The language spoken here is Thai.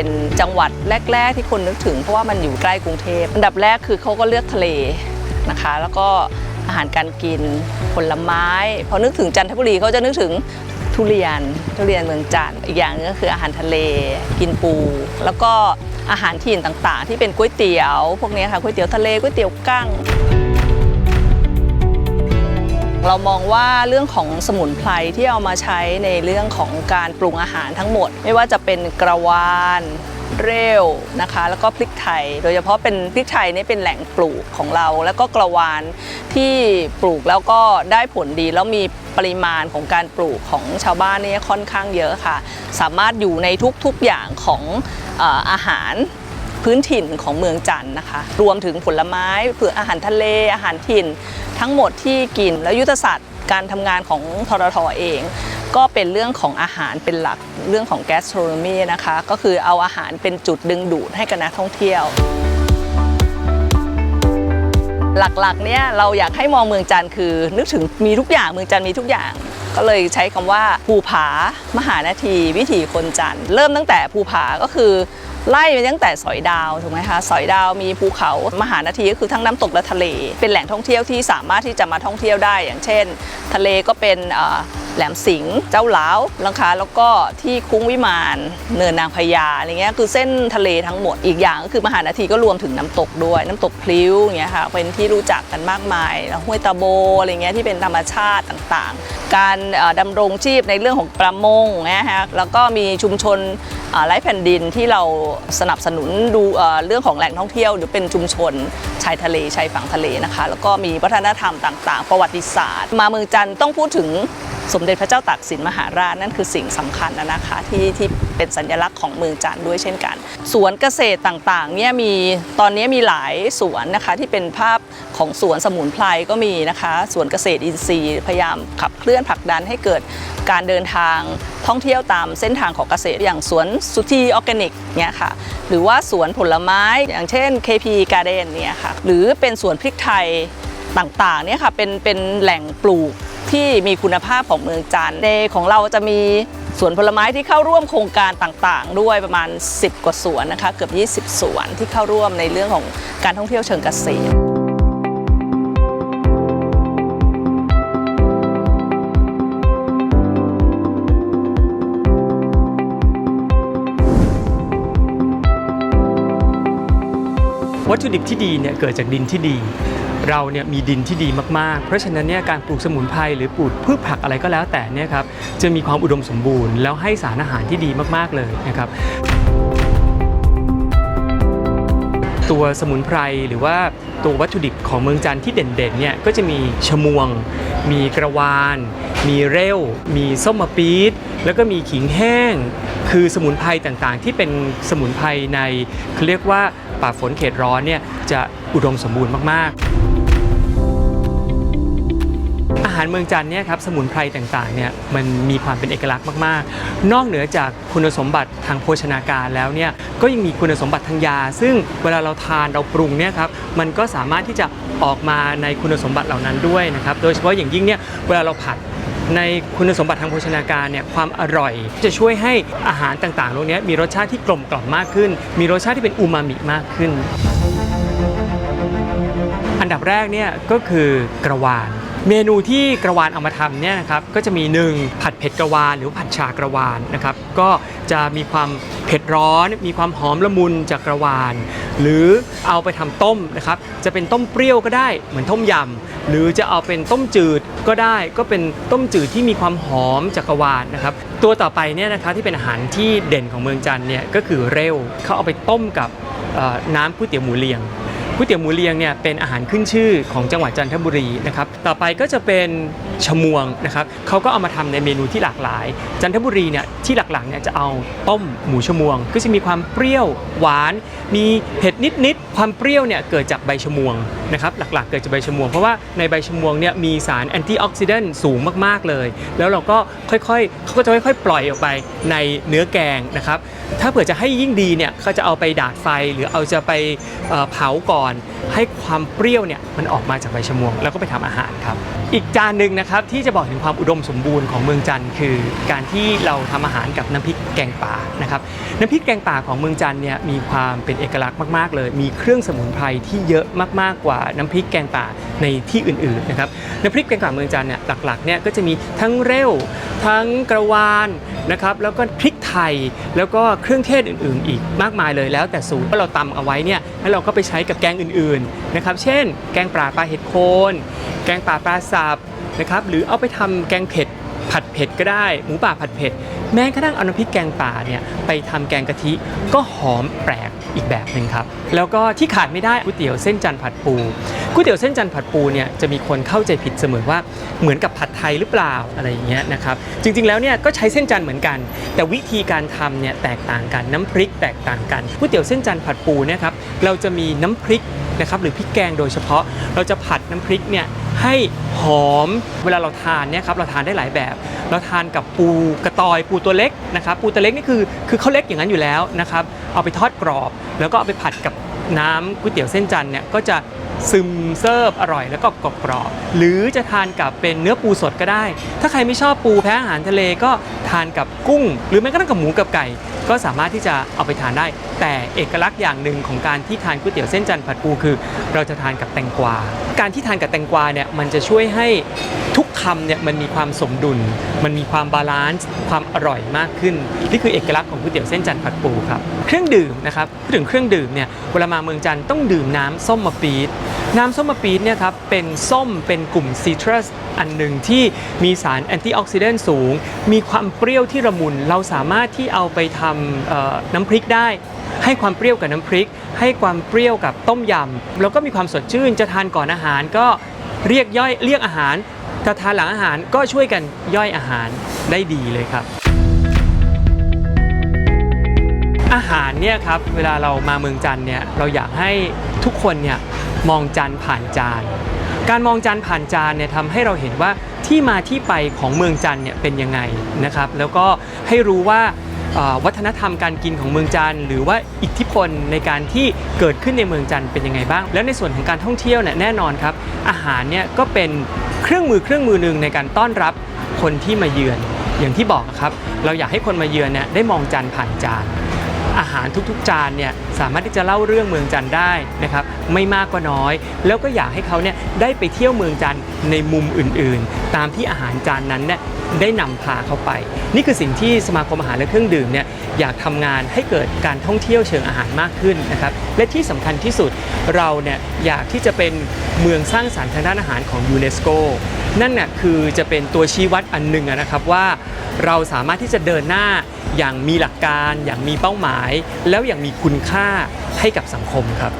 เป็นจังหวัดแรก ๆ ที่คนนึกถึง เพราะว่ามันอยู่ใกล้กรุงเทพอันดับแรกคือเขาก็เลือกทะเลนะคะ แล้วก็อาหารการกินผลไม้พอนึกถึงจันทบุรีเขาจะนึกถึงทุเรียนทุเรียนเมืองจันทร์อีกอย่างนึงก็คืออาหารทะเลกินปู แล้วก็อาหารถิ่นต่างๆ ที่เป็นก๋วยเตี๋ยว พวกนี้ค่ะก๋วยเตี๋ยวทะเลก๋วยเตี๋ยวกั้ง เรามองว่าเรื่องของสมุนไพรที่เอามาใช้ในเรื่องของการปรุงอาหารทั้งหมด ไม่ว่าจะเป็นกระวานเร็วนะคะแล้วก็พริกไทย โดยเฉพาะเป็นพริกไทยนี่เป็นแหล่งปลูกของเรา แล้วก็กระวานที่ปลูกแล้วก็ได้ผลดีแล้วมีปริมาณของการปลูกของชาวบ้านนี่ค่อนข้างเยอะค่ะ สามารถอยู่ในทุกๆอย่างของอาหารพื้นถิ่นของเมืองจันทร์นะคะ รวมถึงผลไม้เผืออาหารทะเลอาหารถิ่น ทั้งหมดที่กินแล้วยุทธศาสตร์การทำงานของทรทเอง ก็เป็นเรื่องของอาหารเป็นหลักเรื่องของ gastronomy นะคะ ก็คือเอาอาหารเป็นจุดดึงดูดให้กับนักท่องเที่ยว หลักๆเนี่ยเราอยากให้มองเมืองจันทร์คือ นึกถึงมีทุกอย่างเมืองจันทร์มีทุกอย่างก็เลยใช้คำว่าภูผามหานาทีวิถีคนจันทร์เริ่มตั้งแต่ภูผาก็คือ ไล่ไปตั้งแต่สอยดาวถูกไหมคะสอยดาวมีภูเขามหานาทีก็คือทั้งน้ำตกและทะเล เป็นแหล่งท่องเที่ยวที่สามารถที่จะมาท่องเที่ยวได้ อย่างเช่น ทะเลก็เป็นอ่อแหลมสิงห์เจ้าหลาวนะคะแล้วก็ที่คุ้งวิมานเนินนางพญาอะไรเงี้ยคือเส้นทะเลทั้งหมดอีกอย่างก็คือมหานาทีก็รวมถึงน้ำตกด้วย น้ำตกพลิ้วอย่างเงี้ยค่ะเป็นที่รู้จักกันมากมายแล้วห้วยตะโบอะไรเงี้ยที่เป็นธรรมชาติต่างๆ การเอ่อดำรงชีพในเรื่องของประมงนะฮะแล้วก็มีชุมชนไร้แผ่นดินที่เราสนับสนุนดูเอ่อเรื่องของแหล่งท่องเที่ยว หรือเป็นชุมชนชายทะเลชายฝั่งทะเลนะคะ แล้วก็มีวัฒนธรรมต่าง ๆ ประวัติศาสตร์ มาเมืองจันทร์ต้องพูดถึง สมเด็จพระเจ้าตากสินมหาราชนั่นคือสิ่งสำคัญนะคะที่ที่เป็นสัญลักษณ์ของเมืองจันท์ด้วยเช่นกัน สวนเกษตรต่างๆเนี่ยมีตอนนี้มีหลายสวนนะคะที่เป็นภาพของสวนสมุนไพรก็มีนะคะสวนเกษตรอินทรีย์พยายามขับเคลื่อนผลักดันให้เกิดการเดินทางท่องเที่ยวตามเส้นทางของเกษตรอย่างสวนสุธีออร์แกนิกเนี่ยค่ะหรือว่าสวนผลไม้อย่างเช่น KP Garden เนี่ยค่ะหรือเป็นสวนพริกไทยต่างๆเนี่ยค่ะเป็นเป็นแหล่งปลูก ที่มีคุณภาพของเมืองจันทร์ในของเราจะมีสวนผลไม้ที่เข้าร่วมโครงการต่างๆ ด้วยประมาณ 10 กว่าสวนนะคะเกือบ 20 สวนที่เข้าร่วมในเรื่องของการท่องเที่ยวเชิงเกษตรวัตถุดิบที่ดีเนี่ยเกิดจากดินที่ดี เราเนี่ยมีดินที่ดีมากๆ เพราะฉะนั้นเนี่ยการปลูกสมุนไพรหรือปลูกพืชผักอะไรก็แล้วแต่เนี่ยครับจะมีความอุดมสมบูรณ์ แล้วให้สารอาหารที่ดีมากๆเลยนะครับตัวสมุนไพรหรือว่าตัววัตถุดิบของเมืองจันทร์ที่เด่นๆเนี่ยก็จะมีชมวง มีกระวาน มีเร็วมีส้มมะปี๊ดแล้วก็มีขิงแห้ง คือสมุนไพรต่างๆ ที่เป็นสมุนไพรในเขาเรียกว่าป่าฝนเขตร้อนเนี่ยจะอุดมสมบูรณ์มากๆ อาหารเมืองจันทร์เนี่ยครับสมุนไพรต่างๆเนี่ยมันมีความเป็นเอกลักษณ์มากๆ นอกเหนือจากคุณสมบัติทางโภชนาการแล้วเนี่ยก็ยังมีคุณสมบัติทางยา ซึ่งเวลาเราทานเราปรุงเนี่ยครับมันก็สามารถที่จะออกมาในคุณสมบัติเหล่านั้นด้วยนะครับโดยเฉพาะอย่างยิ่งเนี่ยเวลาเราผัดในคุณสมบัติทางโภชนาการเนี่ยความอร่อย จะช่วยให้อาหารต่างๆเหล่านี้มีรสชาติที่กลมกล่อมมากขึ้น มีรสชาติที่เป็นอูมามิมากขึ้น อันดับแรกเนี่ยก็คือกระวาน เมนูที่กระวานเอามาทำเนี่ยนะครับก็จะมี 1 ผัดเผ็ดกระวานหรือผัดชากระวานนะครับก็จะมีความเผ็ดร้อน มีความหอมละมุนจากกระวานหรือเอาไปทำต้มนะครับจะเป็นต้มเปรี้ยวก็ได้เหมือนต้มยำหรือจะเอาเป็นต้มจืดก็ได้ ก็เป็นต้มจืดที่มีความหอมจากกระวานนะครับตัวต่อไปเนี่ยนะครับที่เป็นอาหารที่เด่นของเมืองจันเนี่ยก็คือเร็วเขาเอาไปต้มกับน้ำก๋วยเตี๋ยวหมูเลียง ก๋วยเตี๋ยวหมูเลียงเนี่ยเป็นอาหารขึ้นชื่อของจังหวัดจันทบุรีนะครับ ต่อไปก็จะเป็น ชมวงนะครับเขาก็เอามาทำในเมนูที่หลากหลาย จันทบุรีเนี่ยที่หลักๆเนี่ยจะเอาต้มหมูชมวง ก็จะมีความเปรี้ยวหวาน มีเผ็ดนิดๆความเปรี้ยวเนี่ยเกิดจากใบชมวงนะครับหลักๆ เกิดจากใบชมวง เพราะว่าในใบชมวงเนี่ยมีสารแอนตี้ออกซิแดนต์สูงมากๆเลย แล้วเราก็ค่อยๆเขาก็จะค่อยๆ ปล่อยออกไปในเนื้อแกงนะครับถ้าเผื่อจะให้ยิ่งดีเนี่ยเขาจะเอาไปดาดไฟหรือเอาจะไปเผาก่อน ให้ความเปรี้ยวเนี่ยมันออกมาจากใบชมวง แล้วก็ไปทำอาหารครับ อีกจานหนึ่งนะครับที่จะบอกถึงความอุดมสมบูรณ์ของเมืองจันทร์คือการที่เราทำอาหารกับน้ำพริกแกงป่านะครับน้ำพริกแกงป่าของเมืองจันทร์เนี่ยมีความเป็นเอกลักษณ์มากๆ เลย มีเครื่องสมุนไพรที่เยอะมากๆกว่าน้ำพริกแกงป่าในที่อื่นๆนะครับน้ำพริกแกงป่าเมืองจันทร์เนี่ยหลักๆเนี่ยก็จะมีทั้งเร็วทั้งกระวานนะครับแล้วก็พริกไทยแล้วก็เครื่องเทศอื่นๆ อีกมากมายเลยแล้วแต่สูตรว่าเราตำเอาไว้เนี่ยแล้วเราก็ไปใช้กับแกงอื่นๆนะครับเช่น แกงป่าปลาเห็ดโคน แกงป่าปลาสับ นะครับหรือเอาไปทำแกงเผ็ดผัดเผ็ดก็ได้ หมูป่าผัดเผ็ด แม้กระทั่งเอาน้ำพริกแกงป่าเนี่ยไปทำแกงกะทิก็หอมแปลกอีกแบบหนึ่งครับ แล้วก็ที่ขาดไม่ได้ก๋วยเตี๋ยวเส้นจันทร์ผัดปูก๋วยเตี๋ยวเส้นจันทร์ผัดปูเนี่ยจะมีคนเข้าใจผิดเสมอว่าเหมือนกับผัดไทยหรือเปล่าอะไรอย่างเงี้ยนะครับจริงๆแล้วเนี่ยก็ใช้เส้นจันทร์เหมือนกัน แต่วิธีการทำเนี่ยแตกต่างกันน้ำพริกแตกต่างกันก๋วยเตี๋ยวเส้นจันทร์ผัดปูเนี่ยครับเราจะมีน้ำพริกนะครับหรือพริกแกงโดยเฉพาะเราจะผัดน้ำพริกเนี่ยให้หอมเวลาเราทานเนี่ยครับเราทานได้หลายแบบ เราทานกับปูกระตอยปูตัวเล็กนะครับปูตัวเล็กนี่คือคือเขาเล็กอย่างนั้นอยู่แล้วนะครับเอาไปทอดกรอบ แล้วก็เอาไปผัดกับน้ำก๋วยเตี๋ยวเส้นจันทร์เนี่ยก็จะซึมเซิร์ฟอร่อยแล้วก็กรอบกรอบๆหรือจะทานกับเป็นเนื้อปูสดก็ได้ ถ้าใครไม่ชอบปูแพ้อาหารทะเลก็ทานกับกุ้ง หรือแม้กระทั่งกับหมูกับไก่ ก็สามารถที่จะเอาไปทานได้ แต่เอกลักษณ์อย่างหนึ่งของการที่ทานก๋วยเตี๋ยวเส้นจันทร์ผัดปูคือ เราจะทานกับแตงกวา การที่ทานกับแตงกวาเนี่ยมันจะช่วยให้ทุกคำเนี่ยมันมีความสมดุล มันมีความบาลานซ์ความอร่อยมากขึ้น นี่คือเอกลักษณ์ของก๋วยเตี๋ยวเส้นจันทร์ผัดปูครับเครื่องดื่มนะครับพูดถึงเครื่องดื่มเนี่ยเวลามาเมืองจันทร์ต้องดื่มน้ำส้มมะปี๊ดน้ำส้มมะปี๊ดเนี่ยครับเป็นส้มเป็นกลุ่มซีตรัสอันหนึ่งที่มีสารแอนตี้ออกซิเดนต์สูง มีความเปรี้ยวที่ระมุนเราสามารถที่เอาไปทำเอ่อน้ำพริกได้ ให้ความเปรี้ยวกับน้ำพริก ให้ความเปรี้ยวกับต้มยำแล้วก็มีความสดชื่นจะทานก่อนอาหารก็เรียกย่อยเรียกอาหารถ้าทานหลังอาหารก็ช่วยกันย่อยอาหารได้ดีเลยครับ อาหารเนี่ยครับเวลาเรามาเมืองจันทร์เนี่ยเราอยากให้ทุกคนเนี่ยมองจันทร์ผ่านจาน การมองจันทร์ผ่านจานเนี่ยทำให้เราเห็นว่าที่มาที่ไปของเมืองจันทร์เนี่ยเป็นยังไงนะครับ แล้วก็ให้รู้ว่า วัฒนธรรมการกินของเมืองจันทร์หรือว่าอิทธิพลในการที่เกิดขึ้นในเมืองจันทร์เป็นยังไงบ้าง แล้วในส่วนของการท่องเที่ยวเนี่ยแน่นอนครับ อาหารเนี่ยก็เป็นเครื่องมือเครื่องมือหนึ่งในการต้อนรับคนที่มาเยือน อย่างที่บอกครับ เราอยากให้คนมาเยือนเนี่ยได้มองจันทร์ผ่านจาน อาหารทุกๆ จานเนี่ยสามารถที่จะเล่าเรื่องเมืองจันทร์ได้นะครับไม่มากก็น้อย แล้วก็อยากให้เขาเนี่ยได้ไปเที่ยวเมืองจันทร์ในมุมอื่นๆ ตามที่อาหารจานนั้นเนี่ยได้นำพาเขาไป นี่คือสิ่งที่สมาคมอาหารและเครื่องดื่มเนี่ยอยากทำงานให้เกิดการท่องเที่ยวเชิงอาหารมากขึ้นนะครับและที่สำคัญที่สุดเราเนี่ยอยากที่จะเป็นเมืองสร้างสรรค์ทางด้านอาหารของยูเนสโก นั่นน่ะคือจะเป็นตัวชี้วัดอันหนึ่งนะครับว่าเราสามารถที่จะเดินหน้าอย่างมีหลักการ อย่างมีเป้าหมาย แล้วอย่างมีคุณค่าให้กับสังคมครับ